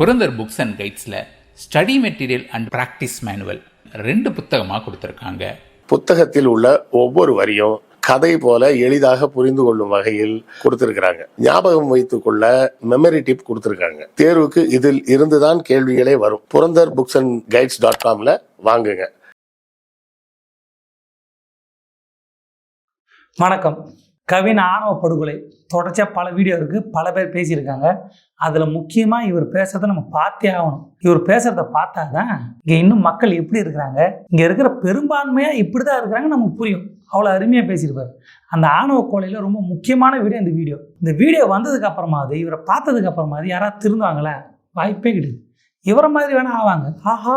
Purandar books and கைட்ஸில் study material and practice manual ரெண்டு புத்தகமாக கொடுத்துருக்காங்க. புத்தகத்தில் உள்ள ஒவ்வொரு வரியும் கதை போல எளிதாக புரிந்து கொள்ளும் வகையில் கொடுத்திருக்கிறாங்க. ஞாபகம் வைத்துக் கொள்ள மெமரி டிப் கொடுத்திருக்காங்க. தேர்வுக்கு இதில் இருந்துதான் கேள்விகளே வரும். Purandar books and guides dot காம்ல வாங்குங்க. வணக்கம். கவின் ஆணவ படுகொலை. தொடர்ச்சியாக பல வீடியோ இருக்குது பல பேர் பேசியிருக்காங்க. அதில் முக்கியமாக இவர் பேசுறத நம்ம பார்த்தே ஆகணும். இவர் பேசுகிறத பார்த்தா தான் இங்கே இன்னும் மக்கள் எப்படி இருக்கிறாங்க? இங்கே இருக்கிற பெரும்பான்மையாக இப்படி தான் இருக்கிறாங்க நமக்கு புரியும். அவ்வளோ அருமையாக பேசியிருப்பார். அந்த ஆணவ கொலையில் ரொம்ப முக்கியமான வீடியோ இந்த வீடியோ இந்த வீடியோ வந்ததுக்கு அப்புறமாவது இவரை பார்த்ததுக்கு அப்புறமாவது யாராவது திருந்துவாங்களே? வாய்ப்பே கிடையாது. இவரை மாதிரி வேணால் ஆவாங்க. ஆஹா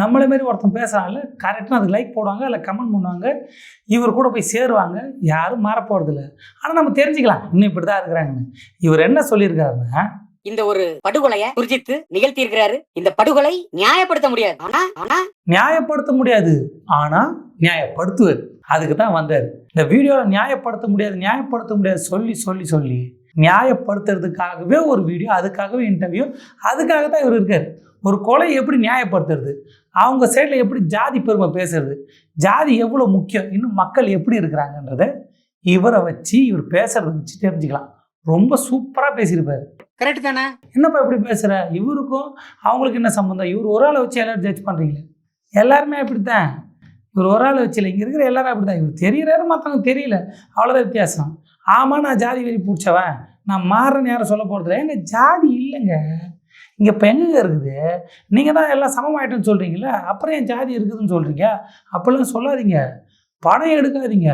நம்மளை மாரி ஒருத்தன் பேசுகிறாங்கல்ல கரெக்டாக அதுக்கு லைக் போடுவாங்க இல்லை கமெண்ட் பண்ணுவாங்க. இவர் கூட போய் சேருவாங்க யாரும் மாற போகிறதில்ல ஆனால் நம்ம தெரிஞ்சுக்கலாம் இன்னும் இப்படி தான் இருக்கிறாங்கன்னு. இவர் என்ன சொல்லியிருக்காருன்னா இந்த ஒரு படுகொலைய சுர்ஜித் நிகழ்த்தி இருக்கிறாரு இந்த படுகொலை நியாயப்படுத்த முடியாது. ஆனா ஆனா நியாயப்படுத்த முடியாது. ஆனால் நியாயப்படுத்துவார். அதுக்கு தான் வந்தார். இந்த வீடியோவில் நியாயப்படுத்த முடியாது நியாயப்படுத்த முடியாது சொல்லி சொல்லி சொல்லி நியாயப்படுத்துறதுக்காகவே ஒரு வீடியோ அதுக்காகவே இன்டர்வியூ அதுக்காக தான் இவர் இருக்கார். ஒரு கொலை எப்படி நியாயப்படுத்துறது? அவங்க சைடில் எப்படி ஜாதி பெருமை பேசுறது? ஜாதி எவ்வளோ முக்கியம்? இன்னும் மக்கள் எப்படி இருக்கிறாங்கன்றத இவரை வச்சு இவர் பேசுறத வச்சு தெரிஞ்சுக்கலாம். ரொம்ப சூப்பராக பேசியிருப்பார். கரெக்ட் தானே? என்னப்பா இப்படி பேசுகிற இவருக்கும் அவங்களுக்கு என்ன சம்மந்தம் இவர் ஒரு ஆளை வச்சு எல்லாரும் ஜட்ஜ் பண்ணுறீங்களே எல்லாருமே அப்படித்தான். இவர் ஒரு ஆளை வச்சு இல்லை இங்கே இருக்கிற எல்லாரும் அப்படி தான் இவர் தெரியறாரு மற்றவங்க தெரியல. அவ்வளோதான் வித்தியாசம். ஆமாம் நான் ஜாதி வெறி பிடிச்சவன். நான் மாறுறேன்னு யாரும் சொல்ல போகிறதில்ல ஏங்க ஜாதி இல்லைங்க. இங்கே இப்போ எங்கங்க இருக்குது. நீங்கள் தான் எல்லாம் சமமாயிட்டேன்னு சொல்கிறீங்களே அப்புறம் என் ஜாதி இருக்குதுன்னு சொல்கிறீங்க அப்படிலாம் சொல்லாதீங்க. படம் எடுக்காதீங்க.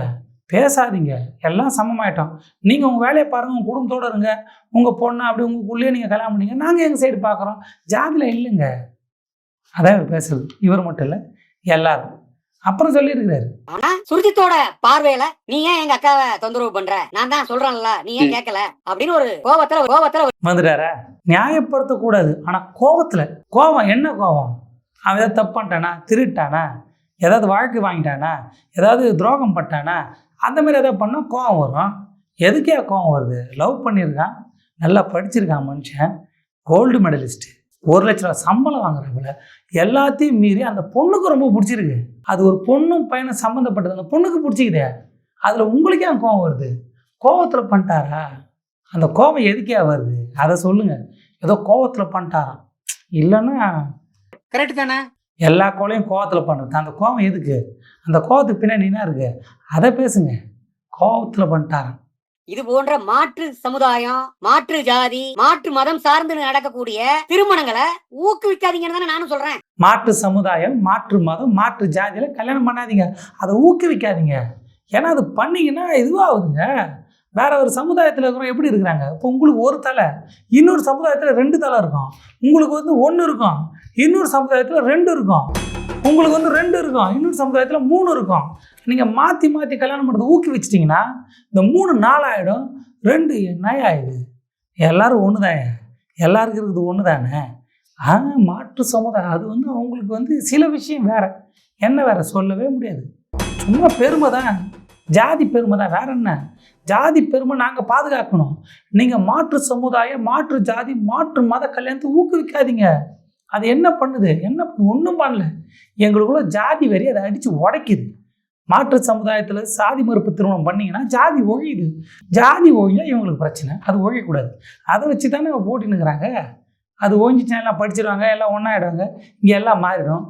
பேசாதீங்க. எல்லாம் சமமாயிட்டோம். நீங்கள் உங்கள் வேலையை பாருங்கள் உங்கள் குடும்பத்தோடு இருங்க. உங்கள் பொண்ணை அப்படி உங்களுக்குள்ளேயே நீங்கள் கல்யாணம் பண்ணிங்க. நாங்கள் எங்கள் சைடு பார்க்குறோம்? ஜாதியில் இல்லைங்க. அதான் இவர் பேசுறது. இவர் மட்டும் இல்லை எல்லாரும். அப்புறம் சொல்லியிருக்கிறாரு. ஆனா சுர்ஜித்தோட பார்வையில நீ ஏன் எங்க அக்காவை தொந்தரவு பண்ற? நான் தான் சொல்றேன்ல நீ ஏன் கேட்கல அப்படின்னு ஒரு கோபத்துல கோபத்துல வந்துட்டாரா? நியாயப்படுத்தக்கூடாது. ஆனால் கோவத்தில் கோவம் என்ன கோவம்? அவன் ஏதாவது தப்பு பண்ணிட்டானா? திருட்டானா? ஏதாவது வாழ்க்கை வாங்கிட்டானா? ஏதாவது துரோகம் பட்டானா அந்த மாதிரி ஏதாவது பண்ணால் கோவம் வரும். எதுக்கே கோவம் வருது? லவ் பண்ணியிருக்கான். நல்லா படிச்சிருக்கான் மனுஷன். Gold medallist. ஒரு லட்ச ரூபா சம்பளம் வாங்குறாப்புல எல்லாத்தையும் மீறி அந்த பொண்ணுக்கு ரொம்ப பிடிச்சிருக்கு. அது ஒரு பொண்ணும் பையனும் சம்மந்தப்பட்டது அந்த பொண்ணுக்கு பிடிச்சிக்குதே. அதில் உங்களுக்கே கோவம் வருது? கோவத்தில் பண்ணிட்டாரா? அந்த கோபம் எதுக்கே வருது? அதை சொல்லுங்க. ஏதோ கோவத்தில் பண்ணிட்டாராம். இல்லைன்னா கரெக்ட் தானே? எல்லா கோலையும் கோவத்தில் பண்ணுறது. அந்த கோவம் எதுக்கு? அந்த கோவத்துக்கு பின்னாடி என்ன இருக்கு? அதை பேசுங்க. கோவத்தில் பண்ணிட்டாராம். இது போன்ற மாற்று சமுதாயம் மாற்று ஜாதி மாற்று மதம் சார்ந்து நடக்கக்கூடிய திருமணங்களை ஊக்குவிக்காதீங்கன்னு தானே நானும் சொல்றேன். மாற்று சமுதாயம் மாற்று மதம் மாற்று ஜாதியில் கல்யாணம் பண்ணாதீங்க. அதை ஊக்குவிக்காதீங்க. ஏன்னா அது பண்ணீங்கன்னா இதுவாகுதுங்க. வேற ஒரு சமுதாயத்தில் இருக்கிறவங்க எப்படி இருக்கிறாங்க? இப்போ உங்களுக்கு ஒரு தலை இன்னொரு சமுதாயத்தில் ரெண்டு தலை இருக்கும். உங்களுக்கு வந்து ஒன்று இருக்கும் இன்னொரு சமுதாயத்தில் ரெண்டு இருக்கும். உங்களுக்கு வந்து ரெண்டு இருக்கும். இன்னொரு சமுதாயத்தில் மூணு இருக்கும். நீங்கள் மாற்றி மாற்றி கல்யாணம் பண்ணுறது ஊக்குவிச்சிட்டிங்கன்னா இந்த மூணு நாலாயிடும் ரெண்டு நயாயுது எல்லோரும் ஒன்று தான் எல்லாருக்கும் இருக்குது ஒன்று தானே ஆனால் மாற்று சமுதாயம். அது வந்து அவங்களுக்கு வந்து சில விஷயம் வேறு. என்ன வேறு? சொல்லவே முடியாது. சும்மா பெருமை தான். ஜாதி பெருமை தான். வேற என்ன? ஜாதி பெருமை நாங்கள் பாதுகாக்கணும். நீங்கள் மாற்று சமுதாயம் மாற்று ஜாதி மாற்று மத கல்யாணத்தை ஊக்குவிக்காதீங்க. அது என்ன பண்ணுது? என்ன ஒன்றும் பண்ணல. எங்களுக்குள்ள ஜாதி வரி அதை அடித்து உடைக்குது. மாற்று சமுதாயத்தில் சாதி மறுப்பு திருமணம் பண்ணீங்கன்னா ஜாதி ஒழியுது. ஜாதி ஒழியா இவங்களுக்கு பிரச்சனை. அது ஒழியக்கூடாது. அதை வச்சு தானே போட்டின்னுக்கிறாங்க. அது ஓஞ்சிச்சுன்னா எல்லாம் படிச்சிருவாங்க எல்லாம் ஒன்றாயிடுவாங்க இங்கே எல்லாம் மாறிடும்.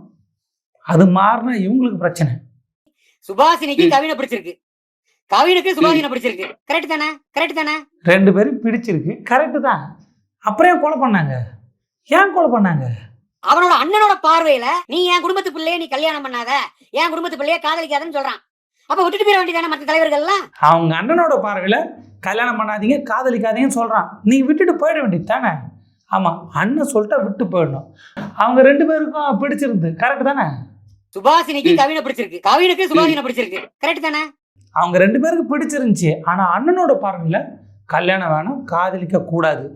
அது மாறினா இவங்களுக்கு பிரச்சனை. சுபாஷினிக்கு கவினை பிடிச்சிருக்கு. கவினுக்கு சுபாஷினை பிடிச்சிருக்கு. கரெக்ட் தானே? கரெக்ட் தானே? ரெண்டு பேரும் பிடிச்சிருக்கு. கரெக்டு தான். அப்புறம் கொலை பண்ணாங்க? ஏன் கொலை பண்ணாங்க? அவனோட அண்ணனோட பார்வையில நீ என் குடும்பத்து பிள்ளைய நீ கல்யாணம் பண்ணாத என் குடும்பத்து பிள்ளைய காதலிக்காதன்னு சொல்றான். அப்ப விட்டுட்டு போயிட வேண்டியதானே மற்ற தலைவர்கள்லாம்? அவங்க அண்ணனோட பார்வையில் கல்யாணம் பண்ணாதீங்க காதலிக்காதீங்கன்னு சொல்கிறான் நீ விட்டுட்டு போயிட வேண்டியது தானே? ஆமாம் அண்ணன் சொல்லிட்டா விட்டு போயிடணும். அவங்க ரெண்டு பேருக்கும் பிடிச்சிருந்து கரெக்டு தானே? சுபாஷினிக்கு கவினை பிடிச்சிருக்கு. கவினுக்கு சுபாஷினை பிடிச்சிருக்கு. கரெக்ட் தானே? அவங்க ரெண்டு பேருக்கு பிடிச்சிருந்துச்சி. ஆனால் அண்ணனோட பார்வையில் கல்யாணம் வேணும் காதலிக்க கூடாது.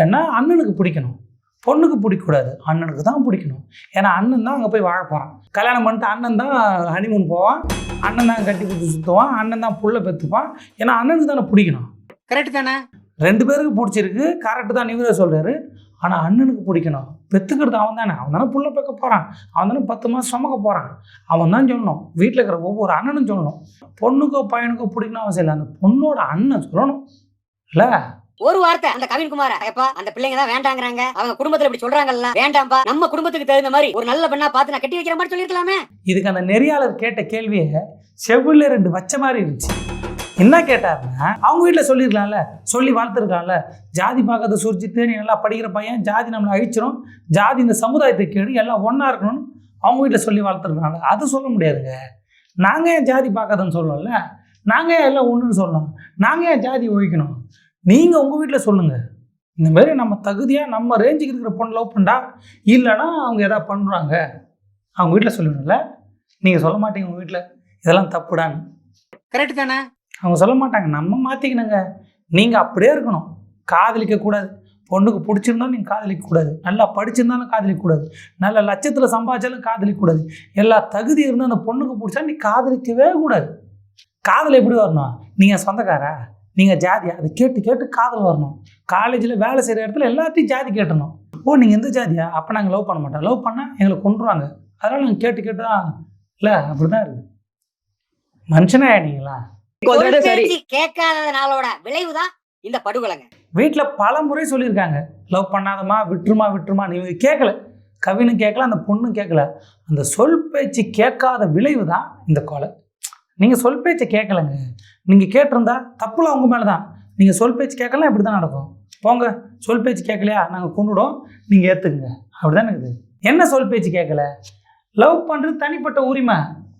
ஏன்னா அண்ணனுக்கு பிடிக்கணும். பொண்ணுக்கு பிடிக்கக்கூடாது. அண்ணனுக்கு தான் பிடிக்கணும். ஏன்னா அண்ணன் தான் அங்கே போய் வாழ போகிறான் கல்யாணம் பண்ணிட்டு அண்ணன் தான் ஹனிமூன் போவான். அண்ணன் தான் கட்டி கொடுத்து சுற்றுவான் அண்ணன் தான் புள்ள பெற்றுப்பான் ஏன்னா அண்ணனுக்கு தானே பிடிக்கணும். கரெக்ட் தானே? ரெண்டு பேருக்கு பிடிச்சிருக்கு. கரெக்டு தான் இவரே சொல்கிறாரு ஆனால் அண்ணனுக்கு பிடிக்கணும். பெற்றுக்கிறது அவன் தானே. அவன் தானே புள்ள பெக்க போகிறான் அவன் தானே பத்து மாதம் சுமக்க போகிறான் அவன் தான் சொல்லணும். வீட்டில் இருக்கிற ஒவ்வொரு அண்ணனும் சொல்லணும். பொண்ணுக்கோ பையனுக்கோ பிடிக்கணும் அவசியம் இல்லை. அந்த பொண்ணோட அண்ணன் சொல்லணும். இல்லை? ஒரு வார்த்தை அந்த கவின்குமார. எப்பா அந்த பிள்ளைங்க தான் வேண்டாங்கறாங்க. அவங்க குடும்பத்துல இப்படி சொல்றாங்கல்ல. வேண்டாம்ப்பா நம்ம குடும்பத்துக்கு தகுந்த மாதிரி ஒரு நல்ல பெண்ணா பார்த்து நான் கட்டி வைக்கிற மாதிரி சொல்லிருக்கலாமே இதுக்கு அந்த நெறியாளர் கேட்ட கேள்வியை செவ்வில் ரெண்டு வச்ச மாதிரி இருந்துச்சு. என்ன கேட்டாருன்னா அவங்க வீட்டில் சொல்லியிருக்கலாம்ல. சொல்லி வளர்த்துருக்கலாம்ல ஜாதி பார்க்கறத சுரிச்சிட்டு நீ நல்லா படிக்கிற பையன் ஜாதி நம்மளை அழிச்சிரும். ஜாதி இந்த சமுதாயத்தை கேடு எல்லாம் ஒன்றா இருக்கணும்னு அவங்க வீட்டில் சொல்லி வளர்த்துருக்கலாம்ல அது சொல்ல முடியாதுங்க. நாங்கள் ஏன் ஜாதி பார்க்கறதுன்னு சொல்லணும்ல? நாங்கள் ஏன் எல்லாம் ஒன்றுன்னு சொல்லணும்? நாங்கள் ஏன் ஜாதி ஒழிக்கணும்? நீங்கள் உங்கள் வீட்டில் சொல்லுங்கள் இந்த மாதிரி நம்ம தகுதியாக நம்ம ரேஞ்சுக்கு இருக்கிற பொண்ணு லவ் பண்ணா இல்லைன்னா அவங்க எதாவது பண்ணுறாங்க அவங்க வீட்டில் சொல்லணும்ல நீங்கள் சொல்ல மாட்டீங்க உங்கள் வீட்டில் இதெல்லாம் தப்புடான்னு. கரெக்ட் தானே? அவங்க சொல்ல மாட்டாங்க. நம்ம மாற்றிக்கணுங்க நீங்கள் அப்படியே இருக்கணும். காதலிக்க கூடாது. பொண்ணுக்கு பிடிச்சிருந்தாலும் நீங்கள் காதலிக்க கூடாது. நல்லா படிச்சிருந்தாலும் காதலிக்க கூடாது. நல்ல லட்சத்தில் சம்பாதிச்சாலும் காதலிக்க கூடாது. எல்லா தகுதி இருந்தால் அந்த பொண்ணுக்கு பிடிச்சா நீ காதலிக்கவே கூடாது. காதல் எப்படி வரணும்? நீங்கள் சொந்தக்காரா? நீங்கள் ஜாதியா அதை கேட்டு கேட்டு காதல் வரணும். காலேஜில் வேலை செய்கிற இடத்துல எல்லாத்தையும் ஜாதி கேட்டணும். ஓ நீங்கள் எந்த ஜாதியா? அப்போ நாங்கள் லவ் பண்ண மாட்டோம். லவ் பண்ணால் எங்களை கொண்டுருவாங்க அதனால் நாங்கள் கேட்டு கேட்டு தான் இல்லை அப்படி தான் இருக்குது மனுஷனே பேச்சு கேட்காதனாலோட விளைவுதான் இந்த படுகொலைங்க. வீட்டில் பல முறை சொல்லியிருக்காங்க. லவ் பண்ணாதம்மா விட்டுருமா விட்டுருமா. நீங்க கேட்கல கவினும் கேட்கல அந்த பொண்ணும் கேட்கல அந்த சொல் பேச்சு கேட்காத விளைவு தான் இந்த கொலை. நீங்கள் சொல் பேச்சை கேட்கலங்க நீங்கள் கேட்டிருந்தா தப்புல அவங்க மேலே தான் நீங்கள் சொல் பேச்சு கேட்கலாம் இப்படி தான் நடக்கும். போங்க சொல் பேச்சு கேட்கலையா நாங்கள் கொண்டுடும் நீங்கள் ஏற்றுக்குங்க அப்படி தான் இருக்குது என்ன சொல் பேச்சு கேட்கல லவ் பண்ணுறது தனிப்பட்ட உரிமை.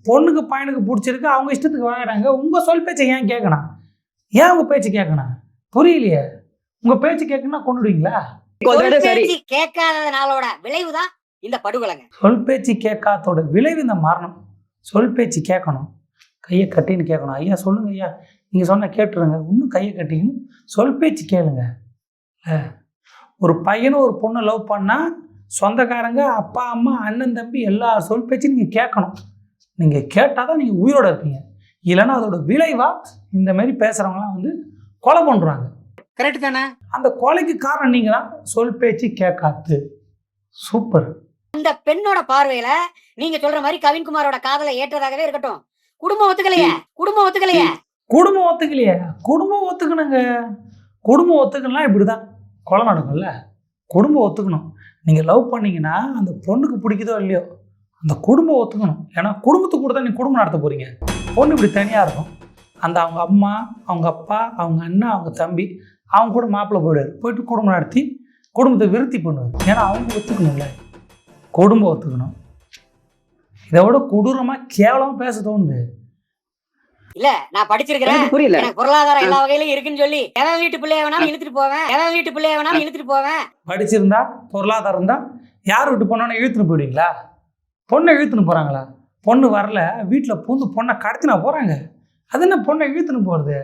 பொண்ணுக்கு பையனுக்கு பிடிச்சிருக்கு அவங்க இஷ்டத்துக்கு வாழறாங்க உங்கள் சொல் பேச்சை ஏன் கேட்கணும் ஏன் உங்கள் பேச்சு கேட்கணும் புரியலையே. உங்கள் பேச்சு கேட்கணும்னா கொண்டுடுவீங்களா? கேட்காதனாலோட விளைவுதான் இந்த படுகொலைங்க. சொல் பேச்சு கேட்காதோட விளைவு இந்த மரணம் சொல் பேச்சு கேட்கணும். கையை கட்டின்னு கேட்கணும். ஐயா சொல்லுங்க ஐயா. நீங்கள் சொன்ன கேட்டுருங்க. இன்னும் கையை கட்டிங்கன்னு சொல் பேச்சு கேளுங்க. ஒரு பையனும் ஒரு பொண்ணை லவ் பண்ணால் சொந்தக்காரங்க அப்பா அம்மா அண்ணன் தம்பி எல்லா சொல் பேச்சும் நீங்கள் கேட்கணும். நீங்கள் கேட்டால் தான் நீங்கள் உயிரோட இருப்பீங்க. இல்லைன்னா அதோட விளைவாக இந்த மாதிரி பேசுகிறவங்களாம் வந்து கொலை பண்ணுறாங்க கரெக்ட் தானே? அந்த கொலைக்கு காரணம் நீங்கள் தான் சொல் பேச்சு கேட்காது சூப்பர். இந்த பெண்ணோட பார்வையில நீங்க சொல்ற மாதிரி கவின்குமாரோட காதலை ஏற்றதாகவே இருக்கட்டும். குடும்பம் ஒத்துக்கலையே குடும்பம் ஒத்துக்கலையே. குடும்பம் ஒத்துக்கலையே. குடும்பம் ஒத்துக்கணுங்க. குடும்பம் ஒத்துக்கலாம் இப்படி தான் கொலை நடக்கும்ல குடும்பம் ஒத்துக்கணும். நீங்கள் லவ் பண்ணீங்கன்னா அந்த பொண்ணுக்கு பிடிக்குதோ இல்லையோ அந்த குடும்பம் ஒத்துக்கணும். ஏன்னா குடும்பத்துக்கு கூட தான் நீங்கள் குடும்பம் நடத்த போகிறீங்க பொண்ணு இப்படி தனியாக இருக்கும். அந்த அவங்க அம்மா அவங்க அப்பா அவங்க அண்ணன் அவங்க தம்பி அவங்க கூட மாப்பிள்ளை போயிடுவார். போயிட்டு குடும்பம் நடத்தி குடும்பத்தை விருத்தி பண்ணுவார். ஏன்னா அவங்க ஒத்துக்கணும்ல. குடும்பம் ஒத்துக்கணும். இதை விட கொடூரமாக கேவலமாக பேச தோணுது. இல்ல நான் படிச்சிருக்கிறேன். புரியல. பொருளாதாரம் எல்லா வகையிலும் இருக்குன்னு சொல்லி எவன் வீட்டு பிள்ளைய வேணாலும் இழுத்துட்டு போவேன். எவன் வீட்டு பிள்ளைய வேணாலும் இழுத்துட்டு போவேன். படிச்சிருந்தா பொருளாதாரம் இருந்தால் யார் விட்டு பொண்ணோன்னு இழுத்துன்னு போயிடுவீங்களா? பொண்ணை இழுத்துன்னு போகிறாங்களா பொண்ணு வரல வீட்டில் பூந்து பொண்ணை கடத்தினா போகிறாங்க அது என்ன பொண்ணை இழுத்துன்னு போகிறது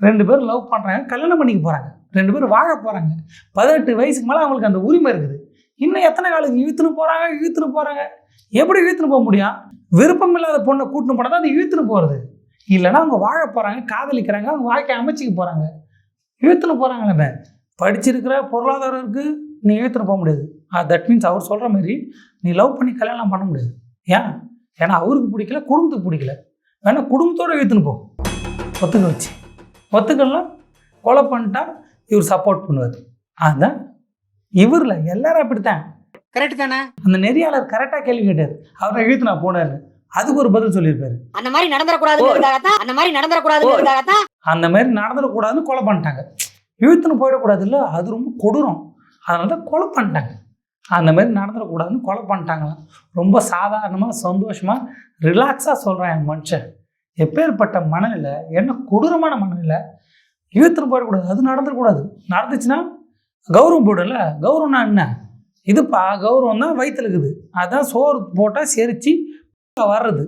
ரெண்டு பேரும் லவ் பண்ணுறாங்க கல்யாணம் பண்ணிக்க போகிறாங்க ரெண்டு பேரும் வாழ போகிறாங்க பதினெட்டு வயசுக்கு மேலே அவங்களுக்கு அந்த உரிமை இருக்குது. இன்னும் எத்தனை காலம் இழுத்துன்னு போகிறாங்க இழுத்துன்னு போகிறாங்க எப்படி இழுத்துன்னு போக முடியும்? விருப்பம் இல்லாத பொண்ணை கூட்டின்னு போனால் தான் அது இழுத்துன்னு போகிறது இல்லைன்னா அவங்க வாழ போகிறாங்க காதலிக்கிறாங்க அவங்க வாழ்க்கை அமைச்சிக்க போகிறாங்க இழுத்துன்னு போகிறாங்களே படிச்சிருக்கிற பொருளாதாரம் இருக்குது நீ இழுத்துன்னு போக முடியாது. தட் மீன்ஸ் அவர் சொல்கிற மாதிரி நீ லவ் பண்ணி கல்யாணம் பண்ண முடியாது. ஏன்? ஏன்னா அவருக்கு பிடிக்கல குடும்பத்துக்கு பிடிக்கல. வேணா குடும்பத்தோடு இழுத்துன்னு போ. ஒத்துக்க வச்சு. ஒத்துக்கலாம் கொலை பண்ணிட்டா இவர் சப்போர்ட் பண்ணுவார். அதுதான் இவரில் எல்லாரும் அப்படித்தான். கரெக்ட் தானே? அந்த நெறியாளர் கரெக்டாக கேள்வி கேட்டார். அவரை இழுத்து நான் போனார். அதுக்கு ஒரு பதில் சொல்லியிருப்பாரு. அந்த மாதிரி நடந்துடக்கூடாதுங்கிறதுக்காகத்தான் அந்த மாதிரி நடந்துடக்கூடாதுங்கிறதுக்காகத்தான் அந்த மாதிரி நடந்துடக்கூடாதுன்னு கொலை பண்ணிட்டாங்க. இழுத்துன்னு போயிடக்கூடாது இல்லை அது ரொம்ப கொடூரம். அதனால தான் கொலை பண்ணிட்டாங்க. அந்த மாதிரி நடந்துடக்கூடாதுன்னு கொலை பண்ணிட்டாங்களாம் ரொம்ப சாதாரணமாக சந்தோஷமாக ரிலாக்ஸாக சொல்கிறேன் என் மனுஷன். எப்பேற்பட்ட மனநிலை என்ன கொடூரமான மனநிலை. இழுத்துன்னு போயிடக்கூடாது அது நடந்துடக்கூடாது நடந்துச்சுன்னா கௌரவம் போடல கௌரவம்னா என்ன? இதுப்பா கௌரவம் தான் வயிற்றுல இருக்குது அதான் சோறு போட்டால் செரிச்சு வர்றது.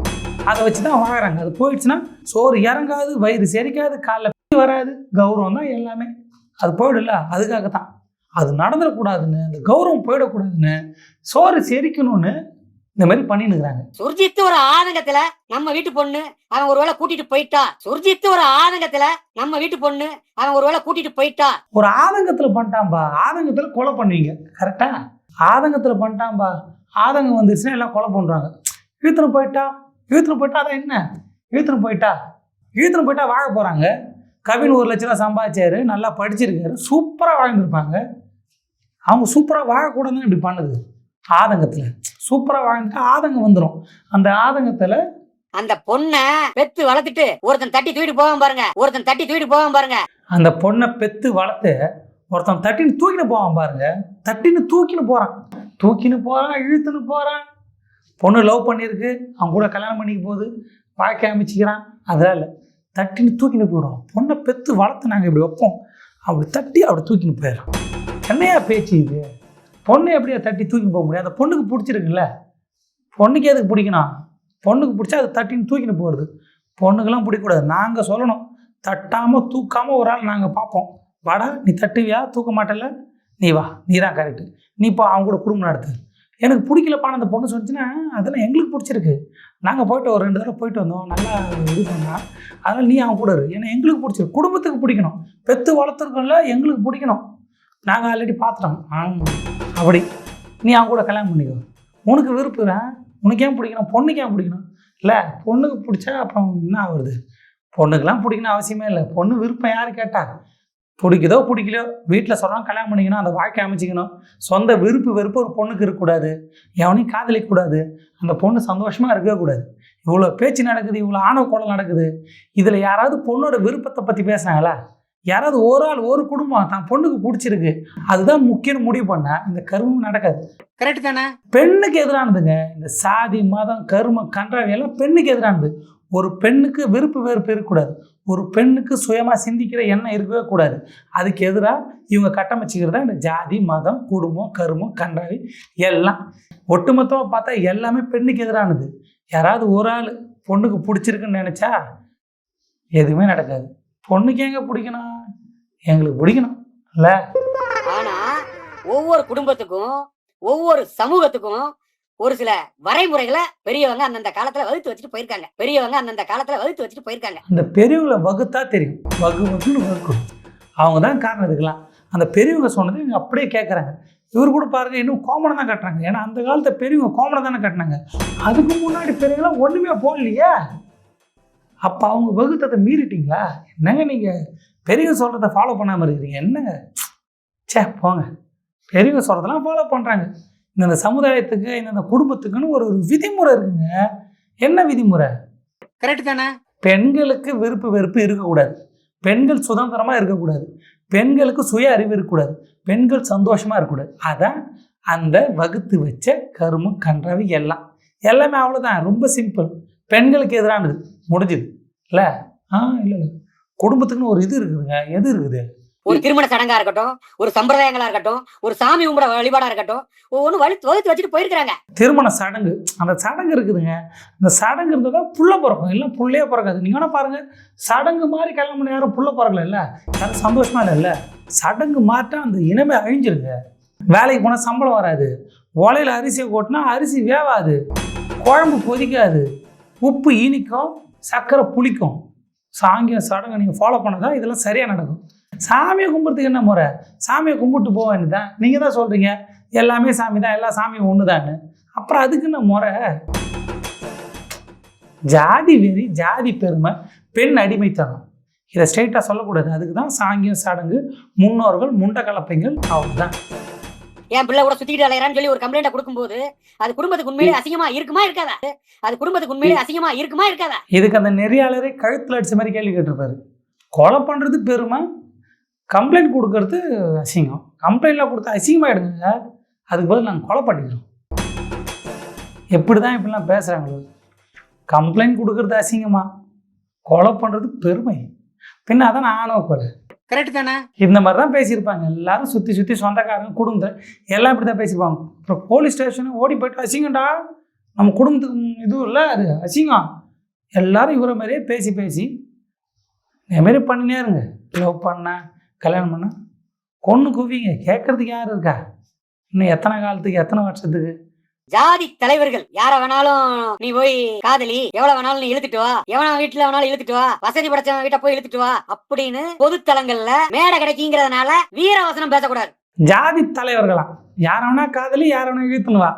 அதை வச்சு தான் வாங்குறாங்க. அது போயிடுச்சுன்னா சோறு இறங்காது வயிறு செரிக்காது காலைல வராது. கௌரவம் தான் எல்லாமே. அது போயிடல அதுக்காக தான் அது நடந்துடக்கூடாதுன்னு அந்த கௌரவம் போயிடக்கூடாதுன்னு சோறு செரிக்கணும்னு இந்த மாதிரி பண்ணின்னு இருக்கிறாங்க சுர்ஜித் ஒரு ஆதங்கத்துல நம்ம வீட்டு பொண்ணு அவன் ஒருவேளை கூட்டிட்டு போயிட்டா. சுர்ஜித் ஒரு ஆதங்கத்துல நம்ம வீட்டு பொண்ணு அவன் ஒருவேளை கூட்டிட்டு போயிட்டா. ஒரு ஆதங்கத்தில் பண்ணிட்டான்பா. ஆதங்கத்தில் கொலை பண்ணுவீங்க. கரெக்டா? ஆதங்கத்தில் பண்ணிட்டான்பா. ஆதங்கம் வந்துருச்சுன்னா எல்லாம் கொலை பண்ணுறாங்க இழுத்துன்னு போயிட்டா? இழுத்துன்னு போயிட்டா அதான் என்ன? இழுத்துன்னு போயிட்டா? இழுத்துன்னு போயிட்டா வாழ போகிறாங்க கவின் ஒரு லட்ச ரூபா சம்பாதிச்சாரு நல்லா படிச்சிருக்காரு சூப்பராக வாழ்ந்துருப்பாங்க. அவங்க சூப்பராக வாழக்கூடாதுன்னு இப்படி பண்ணுது. ஆதங்கத்தில். சூப்பராக வாழ்ந்துட்டு ஆதங்கம் வந்துடும் அந்த ஆதங்கத்தில் அந்த பொண்ணை பெத்து வளர்த்துட்டு ஒருத்தன் தட்டி தூக்கிட்டு போவான் பாருங்க. ஒருத்தன் தட்டி தூக்கிட்டு போவான் பாருங்க. அந்த பொண்ணை பெத்து வளர்த்து ஒருத்தன் தட்டின்னு தூக்கின்னு போவான் பாருங்க. தட்டின்னு தூக்கின்னு போகிறான் தூக்கின்னு போகிறான் இழுத்துன்னு போகிறான் பொண்ணு லவ் பண்ணியிருக்கு அவன் கூட கல்யாணம் பண்ணிக்க போகுது வாழ்க்கை அமைச்சிக்கிறான். அதெல்லாம் இல்லை. தட்டின்னு தூக்கின்னு போயிடும் பொண்ணை பெற்று வளர்த்து நாங்கள் இப்படி வைப்போம். அப்படி தட்டி அப்படி தூக்கின்னு போயிடும் என்னையா பேச்சு இது? பொண்ணை எப்படியா தட்டி தூக்கின்னு போக முடியாது அந்த பொண்ணுக்கு பிடிச்சிருக்குல்ல. பொண்ணுக்கு எதுக்கு பிடிக்கணும் பொண்ணுக்கு பிடிச்சா அது தட்டின்னு தூக்கின்னு போகிறது பொண்ணுக்கெல்லாம் பிடிக்கக்கூடாது. நாங்கள் சொல்லணும். தட்டாமல் தூக்காமல் ஒரு ஆள் நாங்கள் பார்ப்போம். வாடா நீ தட்டுவியா? தூக்க மாட்டல நீ வா நீ தான் கரெக்டு நீ இப்போ அவங்க கூட குடும்பம் நடத்து. எனக்கு பிடிக்கலப்பான அந்த பொண்ணு சொன்னிச்சுன்னா அதெல்லாம் எங்களுக்கு பிடிச்சிருக்கு. நாங்கள் போயிட்டு ஒரு ரெண்டு தடவை போயிட்டு வந்தோம். நல்லா இது பண்ணால் அதனால் நீ அவன் கூட இரு. ஏன்னா எங்களுக்கு பிடிச்சிருக்கு. குடும்பத்துக்கு பிடிக்கணும். பெத்து வளர்த்துருக்கோம்ல எங்களுக்கு பிடிக்கணும். நாங்கள் ஆல்ரெடி பார்த்துட்டோம். அப்படி. நீ அவன் கூட கல்யாணம் பண்ணிக்கோ. உனக்கு விருப்பம் உனக்கு ஏன் பிடிக்கணும்? பொண்ணுக்கு ஏன் பிடிக்கணும்? இல்லை பொண்ணுக்கு பிடிச்சா அப்புறம் என்ன ஆகுறது? பொண்ணுக்கெல்லாம் பிடிக்கணும் அவசியமே இல்லை. பொண்ணு விருப்பம் யார் கேட்டா? பிடிக்குதோ பிடிக்கலையோ வீட்டில் சொல்கிறோம் கல்யாணம் பண்ணிக்கணும் அந்த வாழ்க்கை அமைச்சிக்கணும். சொந்த விருப்பு வெறுப்பு ஒரு பொண்ணுக்கு இருக்கக்கூடாது. எவனையும் காதலிக்கக்கூடாது. அந்த பொண்ணு சந்தோஷமாக இருக்கக்கூடாது இவ்வளோ பேச்சு நடக்குது இவ்வளோ ஆணவ கொலை நடக்குது. இதில் யாராவது பொண்ணோட விருப்பத்தை பற்றி பேசுனாங்களா யாராவது ஒரு ஆள் ஒரு குடும்பம் தான் பொண்ணுக்கு பிடிச்சிருக்கு. அதுதான் முக்கியம்னு முடிவு பண்ணால் இந்த கருமம் நடக்காது. கரெக்ட் தானே? பெண்ணுக்கு எதிரானதுங்க. இந்த சாதி மதம் கருமம் கன்றாவி எல்லாம் பெண்ணுக்கு எதிரானது. ஒரு பெண்ணுக்கு விருப்பு வெறுப்பு இருக்கக்கூடாது. ஒரு பெண்ணுக்கு சுயமாக சிந்திக்கிற எண்ணம் இருக்கவே கூடாது. அதுக்கு எதிராக இவங்க கட்டமைச்சிக்கிறது தான் இந்த ஜாதி மதம் குடும்பம் கருமம் கன்றாவி எல்லாம். ஒட்டுமொத்தமாக பார்த்தா எல்லாமே பெண்ணுக்கு எதிரானது. யாராவது ஒரு ஆள் பொண்ணுக்கு பிடிச்சிருக்குன்னு நினச்சா எதுவுமே நடக்காது. பொண்ணுக்கு எங்கே பிடிக்கணும்? எங்களுக்கு பிடிக்கணும். இல்லை? ஆனால் ஒவ்வொரு குடும்பத்துக்கும் ஒவ்வொரு சமூகத்துக்கும் ஒரு சில வரைமுறைகளை பெரியவங்க அந்தந்த காலத்துல வகுத்து வச்சுட்டு போயிருக்காங்க. பெரியவங்க அந்தந்த காலத்துல வகுத்து வச்சுட்டு போயிருக்காங்க. அந்த பெரியவங்களை வகுத்தா தெரியும். வகுப்புன்னு வகுன்னு அவங்க தான் காரணம் இதுக்கெல்லாம். அந்த பெரியவங்க சொன்னது இவங்க அப்படியே கேட்குறாங்க இவர் கூட பாருங்க இன்னும் கோமணம் தான் கட்டுறாங்க. ஏன்னா அந்த காலத்தை பெரியவங்க கோமணம் தானே கட்டினாங்க. அதுக்கு முன்னாடி பெரியவங்களாம் ஒன்றுமே போடலையே. அப்போ அவங்க வகுத்ததை மீறிட்டீங்களா? என்னங்க நீங்கள் பெரியவங்க சொல்கிறத ஃபாலோ பண்ணாமல் இருக்கிறீங்க. என்னங்க? ச்சே போங்க. பெரியவங்க சொல்கிறதெல்லாம் ஃபாலோ பண்ணுறாங்க இந்த சமுதாயத்துக்கு இந்த குடும்பத்துக்குன்னு ஒரு ஒரு விதிமுறை இருக்குங்க. என்ன விதிமுறை? கரெக்ட் தானே? பெண்களுக்கு விருப்பு வெறுப்பு இருக்கக்கூடாது. பெண்கள் சுதந்திரமாக இருக்கக்கூடாது. பெண்களுக்கு சுய அறிவு இருக்கக்கூடாது. பெண்கள் சந்தோஷமாக இருக்கக்கூடாது. அதான் அந்த வகுத்து வச்ச கருமம் கன்றாவி எல்லாம். எல்லாமே அவ்வளோதான் ரொம்ப சிம்பிள் பெண்களுக்கு எதிரானது. முடிஞ்சுது. இல்லை? ஆ இல்லை இல்லை. குடும்பத்துக்குன்னு ஒரு இது இருக்குதுங்க. எது இருக்குது? ஒரு திருமண சடங்கா இருக்கட்டும் ஒரு சம்பிரதாயங்களா இருக்கட்டும் ஒரு சாமி கும்பிட வழிபாடா இருக்கட்டும் ஒவ்வொன்றும் வழி வகுத்து வச்சுட்டு போயிருக்காங்க திருமண சடங்கு அந்த சடங்கு இருக்குதுங்க. அந்த சடங்கு இருந்ததா தான் புள்ள பிறக்கும். இல்லை புள்ளையே பிறக்காது. நீங்க வேணா பாருங்கள் சடங்கு மாதிரி கல்யாணம் பண்ண யாரும் புள்ள பிறக்கல இல்லை? யாரும் சந்தோஷமா இல்லை சடங்கு மாற்றம் அந்த இனமே அழிஞ்சிருங்க. வேலைக்கு போனால் சம்பளம் வராது. உலையில் அரிசியை கொட்டினா அரிசி வேவாது. குழம்பு கொதிக்காது. உப்பு இனிக்கும் சர்க்கரை புளிக்கும். சாங்கிய சடங்கு நீங்கள் ஃபாலோ பண்ணதா இதெல்லாம் சரியாக நடக்கும். சாமியை கும்பிட்றதுக்கு என்ன முறை? சாமியை கும்பிட்டு போக வேண்டியதான் நீங்கள் தான் சொல்கிறீங்க எல்லாமே சாமி தான் எல்லா சாமியும் ஒன்று தான்னு அப்புறம் அதுக்கு என்ன முறை? ஜாதி வெறி ஜாதி பெருமை பெண் அடிமைத்தனம். இதை ஸ்ட்ரெயிட்டாக சொல்லக்கூடாது. அதுக்கு தான் சாங்கியம் சடங்கு முன்னோர்கள் முண்ட கலப்பைகள் அவ்வளோதான் என் பிள்ளை கூட சுத்திட்டு அலையறான்னு சொல்லி ஒரு கம்ப்ளைண்ட் கொடுக்கும்போது அது குடும்பத்துக்கு உண்மையிலே அசிங்கமா இருக்குமா இருக்காதா? அது குடும்பத்துக்கு உண்மையிலே அசிங்கமா இருக்குமா இருக்காதா? இதுக்கு அந்த நெறியாளரே கழுத்தில் அடிச்ச மாதிரி கேள்வி கேட்டிருப்பாரு. கொலை பண்ணுறது பெருமை கம்ப்ளைண்ட் கொடுக்கறது அசிங்கம். கம்ப்ளைண்ட்லாம் கொடுத்தா அசிங்கமாயிடுங்க. அதுக்கு பதில் நாங்கள் கொலை பண்ணிக்கிறோம். எப்படி தான் இப்படிலாம் பேசுகிறாங்களோ கம்ப்ளைண்ட் கொடுக்கறது அசிங்கமா. கொலை பண்ணுறது பெருமை. பின்ன அதான் ஆணவ கொலை கரெக்ட் தானே? இந்த மாதிரி தான் பேசியிருப்பாங்க. எல்லாரும் சுற்றி சுற்றி சொந்தக்காரங்க குடும்பத்தை எல்லாம் இப்படி தான் பேசியிருப்பாங்க. அப்புறம் போலீஸ் ஸ்டேஷனு ஓடி போயிட்டு அசிங்கம்டா. நம்ம குடும்பத்துக்கு இதுவும் இல்லை அது அசிங்கம். எல்லாரும் இவரை மாதிரியே பேசி பேசி இதேமாரி பண்ணினே இருங்க. லவ் பண்ண கல்யாணம் பண்ண. கொன்று குவிங்க. கேட்குறதுக்கு யார் இருக்கா? இன்னும் எத்தனை காலத்துக்கு எத்தனை வருஷத்துக்கு? ஜாதி தலைவர்கள். யார வேணாலும் நீ போய் காதலி எவ்வளவு வேணாலும் நீ இழுத்துட்டு வா. எவன வீட்டுல வேணாலும் இழுத்துட்டு வா. வசதி படைச்சவன் வீட்டை போய் இழுத்துட்டு வா அப்படின்னு பொது தலங்கள்ல மேடை கிடைக்குங்கிறதுனால வீரவசனம் பேசக்கூடாது. ஜாதி தலைவர்களாம் யார வேணா காதலி யார வேணா இழுத்துன்னு வா.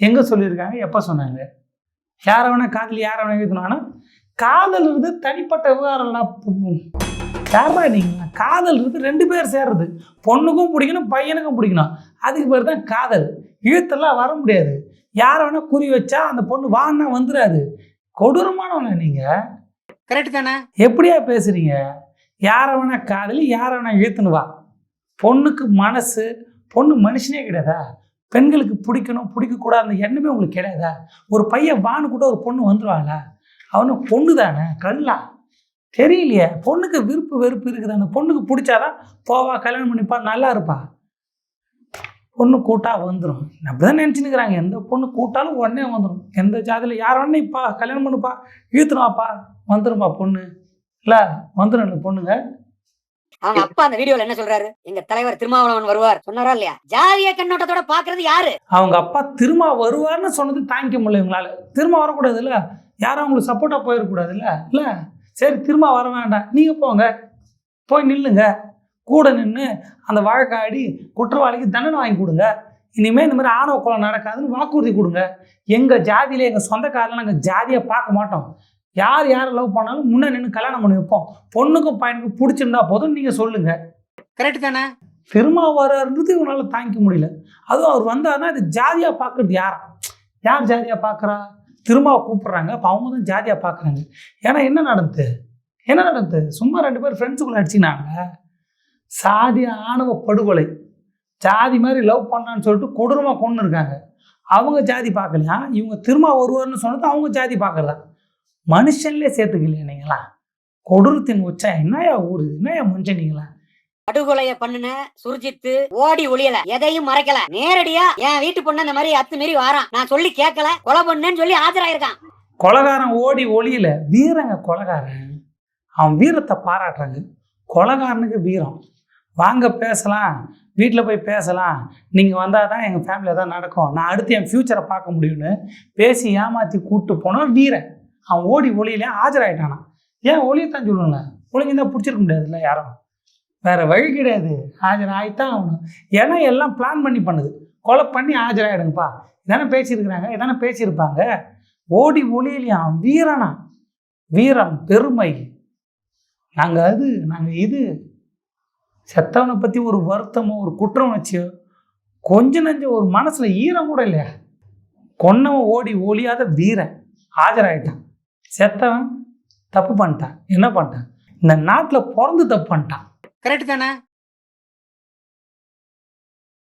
எங்க சொல்லியிருக்காங்க? எப்போ சொன்னாங்க? யார வேணா காதலி யார வேணா இழுத்துனுவானா காதல் இருந்து தனிப்பட்ட விவகாரம்லாம் யாரா நீங்க காதல் இருந்து ரெண்டு பேர் சேர்றது. பொண்ணுக்கும் பிடிக்கணும் பையனுக்கும் பிடிக்கணும். அதுக்கு பேர் தான் காதல். இழுத்தெல்லாம் வர முடியாது. யாரை வேணா குறி வச்சா அந்த பொண்ணு வான்னா வந்துடாது கொடூரமானவங்க நீங்க? கரெக்ட் தானே? எப்படியா பேசுறீங்க? யாரை வேணா காதலி யாரை வேணா இழுத்துன்னு வா. பொண்ணுக்கு மனசு பொண்ணு மனுஷனே கிடையாதா? பெண்களுக்கு பிடிக்கணும் பிடிக்கக்கூடாது அந்த எண்ணமே உங்களுக்கு கிடையாதா? ஒரு பையன் வான்னு கூட ஒரு பொண்ணு வந்துருவாங்களா அவனு பொண்ணு தானே கல்லா தெரியலையே. பொண்ணுக்கு விருப்பு வெறுப்பு இருக்குது. அந்த பொண்ணுக்கு பிடிச்சாதான் போவா கல்யாணம் பண்ணிப்பா நல்லா இருப்பா. பொண்ணு கூட்டா வந்துடும் அப்படிதான் நினச்சினுக்கிறாங்க எந்த பொண்ணு கூட்டாலும் உடனே வந்துடும் எந்த ஜாதியில் யார் உடனே இப்பா கல்யாணம் பண்ணுப்பா இழுத்துருவாப்பா வந்துரும்பா பொண்ணு. இல்லை வந்துடும் இந்த பொண்ணுங்க. அவங்க அப்பா அந்த வீடியோல என்ன சொல்றாரு? எங்க தலைவர் திருமாவளவன் வருவார். சொன்னாரா இல்லையா? ஜாதிய கண்ணோட்டத்தோட பாக்குறது யாரு? அவங்க அப்பா திரும்ப வருவார்னு சொன்னது தாங்கிக்க முடியல இவங்களால. திரும்ப வரக்கூடாது இல்லை யாரும் அவங்களுக்கு சப்போர்ட்டாக போயிடக்கூடாதுல்ல இல்லை? சரி திரும்ப வர வேண்டாம். நீங்கள் போங்க. போய் நில்லுங்க. கூட நின்று அந்த வழக்காடி குற்றவாளிக்கு தண்டனை வாங்கி கொடுங்க. இனிமேல் இந்த மாதிரி ஆணவ கொலை நடக்காதுன்னு வாக்குறுதி கொடுங்க. எங்கள் ஜாதியில் எங்கள் சொந்தக்காரில் நாங்கள் ஜாதியை பார்க்க மாட்டோம். யார் யாரை லவ் பண்ணாலும் முன்னே நின்று கல்யாணம் பண்ணி வைப்போம். பொண்ணுக்கும் பையனுக்கும் பிடிச்சிருந்தா போதும் நீங்கள் சொல்லுங்கள் கரெக்ட் தானே? திருமாவரன்றது இவனால தாங்கிக்க முடியல. அதுவும் அவர் வந்தாருன்னா இது ஜாதியாக பார்க்கறது யாரா? யார் ஜாதியாக பார்க்குறா? திருமாவை கூப்பிட்றாங்க. அப்போ அவங்க தான் ஜாதியாக பார்க்குறாங்க ஏன்னா என்ன நடந்தது? என்ன நடந்தது? சும்மா ரெண்டு பேர் ஃப்ரெண்ட்ஸுக்குள்ளே அடிச்சுனாங்க சாதி ஆணவ படுகொலை. ஜாதி மாதிரி லவ் பண்ணான்னு சொல்லிட்டு கொடூரமாக கொண்டு இருக்காங்க. அவங்க ஜாதி பார்க்கலையா இவங்க திரும்ப ஒருவர்னு சொன்னது அவங்க ஜாதி பார்க்குறதா மனுஷன்லேயே சேர்த்துக்கலையா நீங்களா கொடூரத்தின் உச்சா என்னையா ஊர்? என்னையா மனுஷன் நீங்களா படுகொலைய பண்ணுன சுர்ஜித்து ஓடி ஒளியல எதையும் மறைக்கல. நேரடியா என் வீட்டு பொண்ணு அந்த மாதிரி அத்து மீறி வாரான். நான் சொல்லி கேட்கல கொலை பண்ணேன்னு சொல்லி ஆஜராயிருக்கான். கொலகாரன் ஓடி ஒளியல வீரங்க கொலகாரன். அவன் வீரத்தை பாராட்டுறாங்க. கொலகாரனுக்கு வீரம். வாங்க பேசலாம் வீட்டில் போய் பேசலாம். நீங்கள் வந்தால் தான் எங்கள் ஃபேமிலி தான் நடக்கும். நான் அடுத்து என் ஃப்யூச்சரை பார்க்க முடியும்னு பேசி ஏமாற்றி கூப்பிட்டு போனோம் வீரன். அவன் ஓடி ஒளியில ஆஜராயிட்டானா ஏன் ஒளியத்தான் சொல்லுங்க ஒளிஞ்சுதான் பிடிச்சிருக்க முடியாதுல்ல யாரும்? வேறு வழி கிடையாது. ஆஜராகித்தான் ஆகணும். ஏன்னா எல்லாம் பிளான் பண்ணி பண்ணுது. கொலை பண்ணி ஆஜராகிடுங்கப்பா இதானே பேசியிருக்கிறாங்க? இதானே பேசியிருப்பாங்க? ஓடி ஒளியிலையாம் வீரனா? வீரம் பெருமை. நாங்கள் அது நாங்கள் இது. செத்தவனை பற்றி ஒரு வருத்தமோ ஒரு குற்றம் உணர்ச்சியோ கொஞ்ச நஞ்ச ஒரு மனசில் ஈரம் கூட இல்லையா? கொன்னவன் ஓடி ஒளியாத வீரன். ஆஜராயிட்டான். செத்தவன் தப்பு பண்ணிட்டான். என்ன பண்ணிட்டான்? இந்த நாட்டில் பிறந்து தப்பு பண்ணிட்டான். கரெக்ட் தானே?